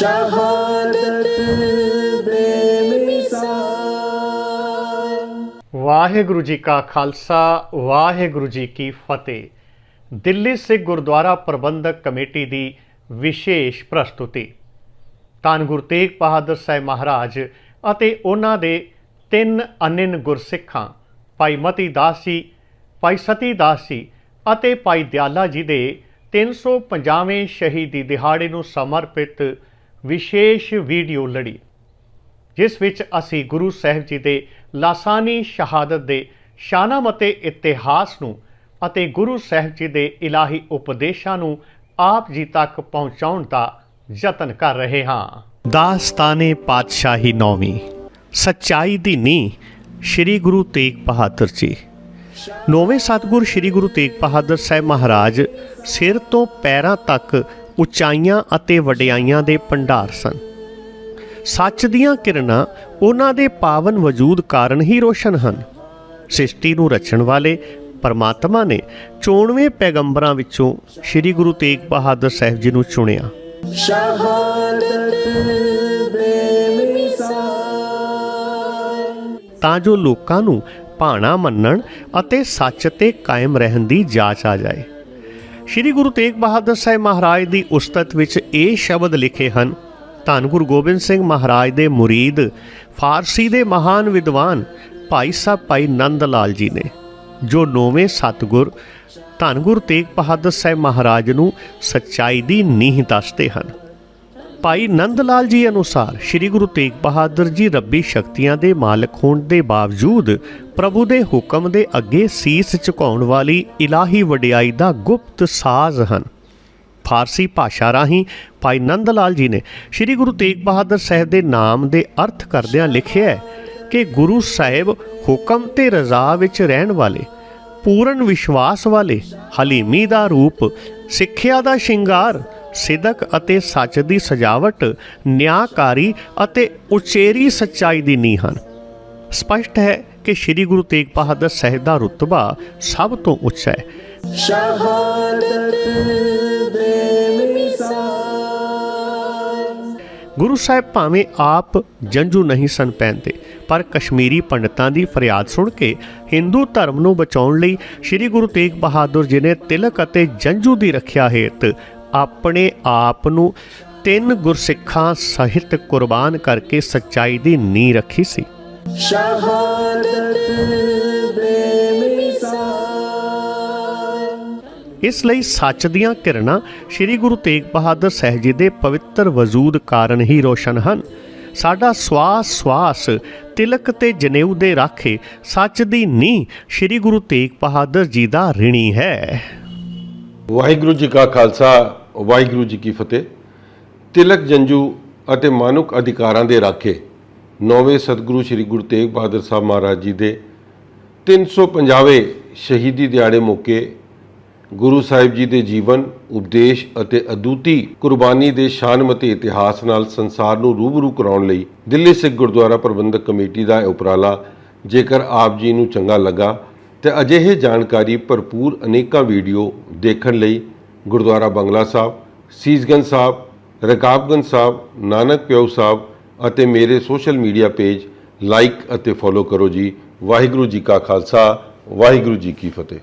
ਸ਼ਹਾਦਤ ਬੇਮਿਸਾਲ ਵਾਹਿਗੁਰੂ ਜੀ ਕਾ ਖਾਲਸਾ, ਵਾਹਿਗੁਰੂ ਜੀ ਕੀ ਫਤਿਹ। ਦਿੱਲੀ ਸਿੱਖ ਗੁਰਦੁਆਰਾ ਪ੍ਰਬੰਧਕ ਕਮੇਟੀ ਦੀ ਵਿਸ਼ੇਸ਼ ਪ੍ਰਸਤੁਤੀ। ਧੰਨ ਗੁਰੂ ਤੇਗ ਬਹਾਦਰ ਸਾਹਿਬ ਮਹਾਰਾਜ ਅਤੇ ਉਹਨਾਂ ਦੇ ਤਿੰਨ ਅਨਿਨ ਗੁਰਸਿੱਖਾਂ, ਭਾਈ ਮਤੀ ਦਾਸ ਜੀ ਭਾਈ ਸਤੀ ਦਾਸ ਜੀ ਅਤੇ ਭਾਈ ਦਿਆਲਾ ਜੀ ਦੇ 350ਵੇਂ ਸ਼ਹੀਦੀ ਦਿਹਾੜੇ ਨੂੰ ਸਮਰਪਿਤ ਵਿਸ਼ੇਸ਼ ਵੀਡੀਓ ਲੜੀ, ਜਿਸ ਵਿੱਚ ਅਸੀਂ ਗੁਰੂ ਸਾਹਿਬ ਜੀ ਦੇ ਲਾਸਾਨੀ ਸ਼ਹਾਦਤ ਦੇ ਸ਼ਾਨਾਮ ਅਤੇ ਇਤਿਹਾਸ ਨੂੰ ਅਤੇ ਗੁਰੂ ਸਾਹਿਬ ਜੀ ਦੇ ਇਲਾਹੀ ਉਪਦੇਸ਼ਾਂ ਨੂੰ ਆਪ ਜੀ ਤੱਕ ਪਹੁੰਚਾਉਣ ਦਾ ਯਤਨ ਕਰ ਰਹੇ ਹਾਂ। ਦਾਸਤਾਨੇ ਪਾਤਸ਼ਾਹੀ ਨੌਵੀਂ, ਸੱਚਾਈ ਦੀ ਨੀ ਸ੍ਰੀ ਗੁਰੂ ਤੇਗ ਬਹਾਦਰ ਜੀ। ਨੌਵੇਂ ਸਤਿਗੁਰ ਸ੍ਰੀ ਗੁਰੂ ਤੇਗ ਬਹਾਦਰ ਸਾਹਿਬ ਮਹਾਰਾਜ ਸਿਰ ਤੋਂ ਪੈਰਾਂ ਤੱਕ ਉਚਾਈਆਂ ਅਤੇ ਵਡਿਆਈਆਂ ਦੇ ਭੰਡਾਰ ਸਨ। ਸੱਚ ਦੀਆਂ ਕਿਰਨਾਂ ਉਹਨਾਂ ਦੇ ਪਾਵਨ ਵਜੂਦ ਕਾਰਨ ਹੀ ਰੋਸ਼ਨ ਹਨ। ਸ੍ਰਿਸ਼ਟੀ ਨੂੰ ਰਚਣ ਵਾਲੇ ਪਰਮਾਤਮਾ ਨੇ 94 ਪੈਗੰਬਰਾਂ ਵਿੱਚੋਂ ਸ੍ਰੀ ਗੁਰੂ ਤੇਗ ਬਹਾਦਰ ਸਾਹਿਬ ਜੀ ਨੂੰ ਚੁਣਿਆ। ਤਾਂ ਜੋ ਲੋਕਾਂ ਨੂੰ ਭਾਣਾ ਮੰਨਣ ਅਤੇ ਸੱਚ ਤੇ ਕਾਇਮ ਰਹਿਣ ਦੀ ਜਾਚ ਆ ਜਾਏ। ਸ੍ਰੀ ਗੁਰੂ ਤੇਗ ਬਹਾਦਰ ਸਾਹਿਬ ਮਹਾਰਾਜ ਦੀ ਉਸਤਤ ਵਿੱਚ ਇਹ ਸ਼ਬਦ ਲਿਖੇ ਹਨ, ਧੰਨ ਗੁਰੂ ਗੋਬਿੰਦ ਸਿੰਘ ਮਹਾਰਾਜ ਦੇ ਮੁਰੀਦ, ਫਾਰਸੀ ਦੇ ਮਹਾਨ ਵਿਦਵਾਨ ਭਾਈ ਸਾਹਿਬ ਭਾਈ ਨੰਦ ਲਾਲ ਜੀ ਨੇ, ਜੋ ਨੌਵੇਂ ਸਤਿਗੁਰ ਧੰਨ ਗੁਰੂ ਤੇਗ ਬਹਾਦਰ ਸਾਹਿਬ ਮਹਾਰਾਜ ਨੂੰ ਸੱਚਾਈ ਦੀ ਨੀਂਹ ਦੱਸਦੇ ਹਨ। ਭਾਈ ਨੰਦ ਲਾਲ ਜੀ ਅਨੁਸਾਰ ਸ੍ਰੀ ਗੁਰੂ ਤੇਗ ਬਹਾਦਰ ਜੀ ਰੱਬੀ ਸ਼ਕਤੀਆਂ ਦੇ ਮਾਲਕ ਹੋਣ ਦੇ ਬਾਵਜੂਦ ਪ੍ਰਭੂ ਦੇ ਹੁਕਮ ਦੇ ਅੱਗੇ ਸੀਸ ਝੁਕਾਉਣ ਵਾਲੀ ਇਲਾਹੀ ਵਡਿਆਈ ਦਾ ਗੁਪਤ ਸਾਜ਼ ਹਨ। ਫਾਰਸੀ ਭਾਸ਼ਾ ਰਾਹੀਂ ਭਾਈ ਨੰਦ ਲਾਲ ਜੀ ਨੇ ਸ੍ਰੀ ਗੁਰੂ ਤੇਗ ਬਹਾਦਰ ਸਾਹਿਬ ਦੇ ਨਾਮ ਦੇ ਅਰਥ ਕਰਦਿਆਂ ਲਿਖਿਆ ਕਿ ਗੁਰੂ ਸਾਹਿਬ ਹੁਕਮ ਤੇ ਰਜ਼ਾ ਵਿੱਚ ਰਹਿਣ ਵਾਲੇ, ਪੂਰਨ ਵਿਸ਼ਵਾਸ ਵਾਲੇ, ਹਲੀਮੀ ਦਾ ਰੂਪ, ਸਿੱਖਿਆ ਦਾ ਸ਼ਿੰਗਾਰ ਸਿਦਕ ਅਤੇ ਸੱਚ ਦੀ ਸਜਾਵਟ ਨਿਆਂਕਾਰੀ ਅਤੇ ਉਚੇਰੀ ਸੱਚਾਈ ਦੀ ਨੀਂਹ ਹਨ। ਸਪਸ਼ਟ ਹੈ ਕਿ ਸ੍ਰੀ ਗੁਰੂ ਤੇਗ ਬਹਾਦਰ ਸਾਹਿਬ ਦਾ ਰੁਤਬਾ ਸਭ ਤੋਂ ਉੱਚਾ ਹੈ। ਸ਼ਹਾਦਤ ਗੁਰੂ ਸਾਹਿਬ ਭਾਵੇਂ ਆਪ ਜੰਜੂ ਨਹੀਂ ਸਨ ਪਹਿਨਦੇ ਪਰ ਕਸ਼ਮੀਰੀ ਪੰਡਤਾਂ ਦੀ ਫਰਿਆਦ ਸੁਣ ਕੇ ਹਿੰਦੂ ਧਰਮ ਨੂੰ ਬਚਾਉਣ ਲਈ ਸ੍ਰੀ ਗੁਰੂ ਤੇਗ ਬਹਾਦਰ ਜੀ ਨੇ ਤਿਲਕ ਅਤੇ ਜੰਜੂ ਦੀ ਰੱਖਿਆ ਹੇਤ ਆਪਣੇ ਆਪ ਨੂੰ ਤਿੰਨ ਗੁਰਸਿੱਖਾਂ ਸਹਿਤ ਕੁਰਬਾਨ ਕਰਕੇ ਸੱਚਾਈ ਦੀ ਨੀਂਹ ਰੱਖੀ ਸੀ। ਸ਼ਹਾਦਤ ਬੇਮਿਸਾਲ ਇਸ ਲਈ ਸੱਚ ਦੀਆਂ ਕਿਰਨਾਂ ਸ੍ਰੀ ਗੁਰੂ ਤੇਗ ਬਹਾਦਰ ਸਾਹਿਬ ਜੀ ਦੇ ਪਵਿੱਤਰ ਵਜੂਦ ਕਾਰਨ ਹੀ ਰੋਸ਼ਨ ਹਨ। ਸਾਡਾ ਸਵਾਸ ਸਵਾਸ ਤਿਲਕ ਤੇ ਜਨੇਊ ਦੇ ਰਾਖੇ ਸੱਚ ਦੀ ਨੀਂਹ ਸ੍ਰੀ ਗੁਰੂ ਤੇਗ ਬਹਾਦਰ ਜੀ ਦਾ ਰਿਣੀ ਹੈ। ਵਾਹਿਗੁਰੂ ਜੀ ਕਾ ਖਾਲਸਾ ਵਾਹਿਗੁਰੂ ਜੀ ਕੀ ਫਤਿਹ। ਤਿਲਕ ਜੰਜੂ ਅਤੇ ਮਾਨੁਕ ਅਧਿਕਾਰਾਂ ਦੇ ਰਾਖੇ, ਨੌਵੇਂ ਸਤਿਗੁਰੂ ਸ੍ਰੀ ਗੁਰੂ ਤੇਗ ਬਹਾਦਰ ਸਾਹਿਬ ਮਹਾਰਾਜ ਜੀ ਦੇ 350ਵੇਂ ਸ਼ਹੀਦੀ ਦਿਹਾੜੇ ਮੌਕੇ ਗੁਰੂ ਸਾਹਿਬ ਜੀ ਦੇ ਜੀਵਨ, ਉਪਦੇਸ਼ ਅਤੇ ਅਦੁੱਤੀ ਕੁਰਬਾਨੀ ਦੇ ਸ਼ਾਨਮਤੀ ਇਤਿਹਾਸ ਨਾਲ ਸੰਸਾਰ ਨੂੰ ਰੂਬਰੂ ਕਰਾਉਣ ਲਈ ਦਿੱਲੀ ਸਿੱਖ ਗੁਰਦੁਆਰਾ ਪ੍ਰਬੰਧਕ ਕਮੇਟੀ ਦਾ ਇਹ ਉਪਰਾਲਾ ਜੇਕਰ ਆਪ ਜੀ ਨੂੰ ਚੰਗਾ ਲੱਗਾ, ਤੇ ਅਜਿਹੇ ਜਾਣਕਾਰੀ ਭਰਪੂਰ ਅਨੇਕਾਂ ਵੀਡੀਓ ਦੇਖਣ ਲਈ ਗੁਰਦੁਆਰਾ ਬੰਗਲਾ ਸਾਹਿਬ, ਸੀਸਗੰਜ ਸਾਹਿਬ, ਰਕਾਬਗੰਜ ਸਾਹਿਬ, ਨਾਨਕ ਪਿਓ ਸਾਹਿਬ ਅਤੇ ਮੇਰੇ ਸੋਸ਼ਲ ਮੀਡੀਆ ਪੇਜ ਲਾਈਕ ਅਤੇ ਫੋਲੋ ਕਰੋ ਜੀ। ਵਾਹਿਗੁਰੂ ਜੀ ਕਾ ਖਾਲਸਾ, ਵਾਹਿਗੁਰੂ ਜੀ ਕੀ ਫਤਿਹ।